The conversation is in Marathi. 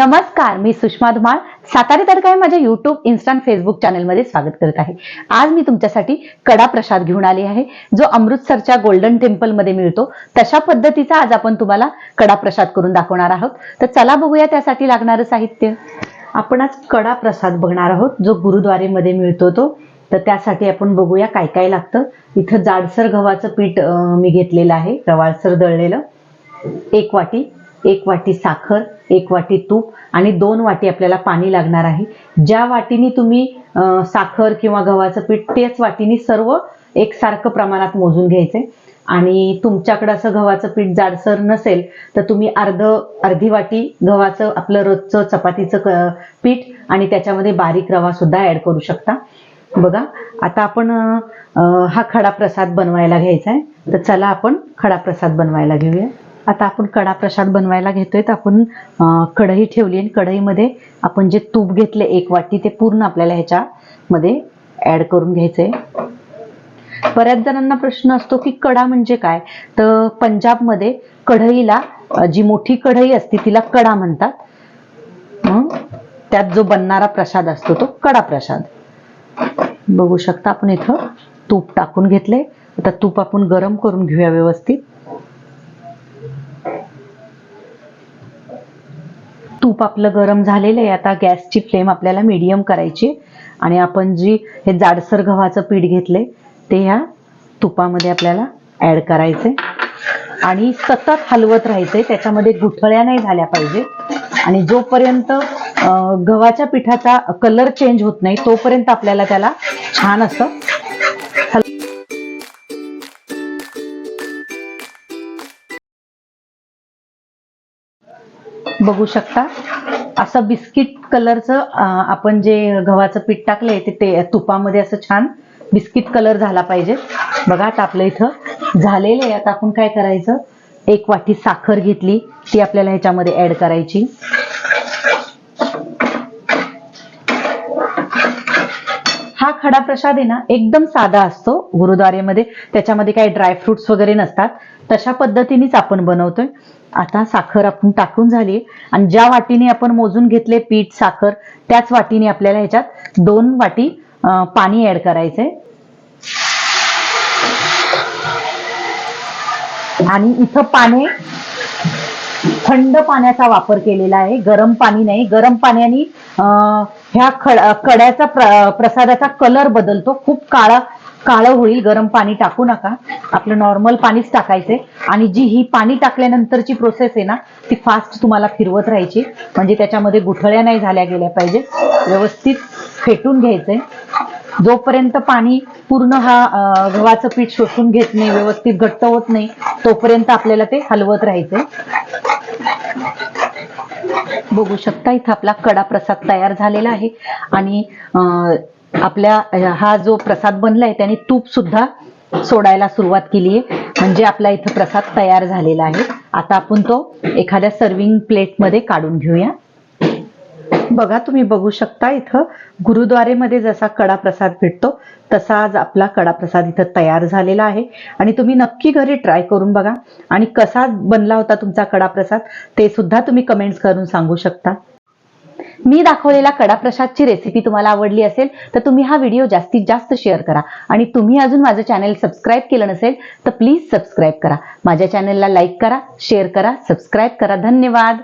नमस्कार मी सुषमा धुमाळ. सातारी तडकाय माझ्या युट्यूब इन्स्टा फेसबुक चॅनलमध्ये स्वागत करत आहे. आज मी तुमच्यासाठी कडा प्रसाद घेऊन आली आहे. जो अमृतसरच्या गोल्डन टेम्पलमध्ये मिळतो. तशा पद्धतीचा आज आपण तुम्हाला कडा प्रसाद करून दाखवणार आहोत. तर चला बघूया त्यासाठी लागणारं साहित्य. आपण आज कडा प्रसाद बघणार आहोत. जो गुरुद्वारेमध्ये मिळतो तो. तर त्यासाठी आपण बघूया काय काय लागतं. इथं जाडसर गव्हाचं पीठ मी घेतलेलं आहे. रवाळसर दळलेलं. एक वाटी एक वाटी साखर एक वाटी तूप आणि दोन वाटी आपल्याला पाणी लागणार आहे. ज्या वाटीने तुम्ही साखर किंवा गव्हाचं पीठ त्याच वाटीने सर्व एकसारखं प्रमाणात मोजून घ्यायचे आणि तुमच्याकडे असं गव्हाचं पीठ जाडसर नसेल तर तुम्ही अर्ध अर्धी वाटी गव्हाचं आपलं रोजचं चपातीचं पीठ आणि त्याच्यामध्ये बारीक रवा सुद्धा ऍड करू शकता. बघा आता आपण हा खडा प्रसाद बनवायला घ्यायचा आहे तर चला आपण खडा प्रसाद बनवायला घेऊया. आता आपण कडा प्रसाद बनवायला घेतोय तर आपण कढई ठेवली आणि कढईमध्ये आपण जे तूप घेतले एक वाटी ते पूर्ण आपल्याला ह्याच्यामध्ये ऍड करून घ्यायचंय. बऱ्याच जणांना प्रश्न असतो की कडा म्हणजे काय? तर पंजाबमध्ये कढईला जी मोठी कढई असते तिला कडा म्हणतात. त्यात जो बनणारा प्रसाद असतो तो कडा प्रसाद. बघू शकता आपण इथं तूप टाकून घेतले आता तूप आपण गरम करून घेऊया व्यवस्थित. तूप आपलं गरम झालेलं आहे आता गॅसची फ्लेम आपल्याला मीडियम करायची आणि आपण जी हे जाडसर गव्हाचं पीठ घेतले ते ह्या तुपामध्ये आपल्याला ऍड करायचे आणि सतत हलवत राहायचंय त्याच्यामध्ये गुठळ्या नाही झाल्या पाहिजे. आणि जोपर्यंत गव्हाच्या पिठाचा कलर चेंज होत नाही तोपर्यंत आपल्याला त्याला छान असं बघू शकता. असं बिस्किट कलरचं आपण जे गव्हाचं पीठ टाकलंय ते ते तुपामध्ये असं छान बिस्किट कलर झाला पाहिजे. बघा आता आपलं इथं झालेलं आहे. आता आपण काय करायचं? एक वाटी साखर घेतली ती आपल्याला ह्याच्यामध्ये ऍड करायची. हा खडा प्रसाद आहे ना एकदम साधा असतो गुरुद्वारेमध्ये. त्याच्यामध्ये काही ड्रायफ्रुट्स वगैरे नसतात. तशा पद्धतीनेच आपण बनवतोय. आता साखर आपण टाकून झाली आणि ज्या वाटीने आपण मोजून घेतले पीठ साखर त्याच वाटीने आपल्याला ह्याच्यात दोन वाटी पाणी ऍड करायचंय. आणि इथं पाणी थंड पाण्याचा वापर केलेला आहे. गरम पाणी नाही. गरम पाण्याने अं, ह्या खड कड्याचा प्र- प्रसादाचा कलर बदलतो. खूप काळा काळं होईल. गरम पाणी टाकू नका. आपलं नॉर्मल पाणीच टाकायचे आणि जी ही पाणी टाकल्यानंतरची प्रोसेस आहे ना ती फास्ट तुम्हाला फिरवत राहायची. म्हणजे त्याच्यामध्ये गुठळ्या नाही झाल्या गेल्या पाहिजे. व्यवस्थित फेटून घ्यायचंय. जोपर्यंत पाणी पूर्ण हा गव्हाचं पीठ शोषून घेत नाही व्यवस्थित घट्ट होत नाही तोपर्यंत आपल्याला ते हलवत राहायचंय. बघू शकता इथं आपला कडा प्रसाद तयार झालेला आहे. आणि आपल्या हा जो प्रसाद बनलाय त्याने तूप सुद्धा सोडायला सुरुवात केली आहे. म्हणजे आपला इथं प्रसाद तयार झालेला आहे. आता आपण तो एखाद्या सर्विंग प्लेटमध्ये काढून घेऊया. बघा तुम्ही बघू शकता इथं गुरुद्वारेमध्ये जसा कडा प्रसाद भेटतो तसा आज आपला कडा प्रसाद इथं तयार झालेला आहे. आणि तुम्ही नक्की घरी ट्राय करून बघा. आणि कसा बनला होता तुमचा कडा प्रसाद ते सुद्धा तुम्ही कमेंट्स करून सांगू शकता. मी दाखवलेला कडा प्रसादची रेसिपी तुम्हाला आवडली असेल तर तुम्ही हा व्हिडिओ जास्तीत जास्त शेअर करा. आणि तुम्ही अजून माझं चॅनल सबस्क्राईब केलं नसेल तर प्लीज सबस्क्राईब करा. माझ्या चॅनलला लाईक करा शेअर करा सबस्क्राईब करा. धन्यवाद!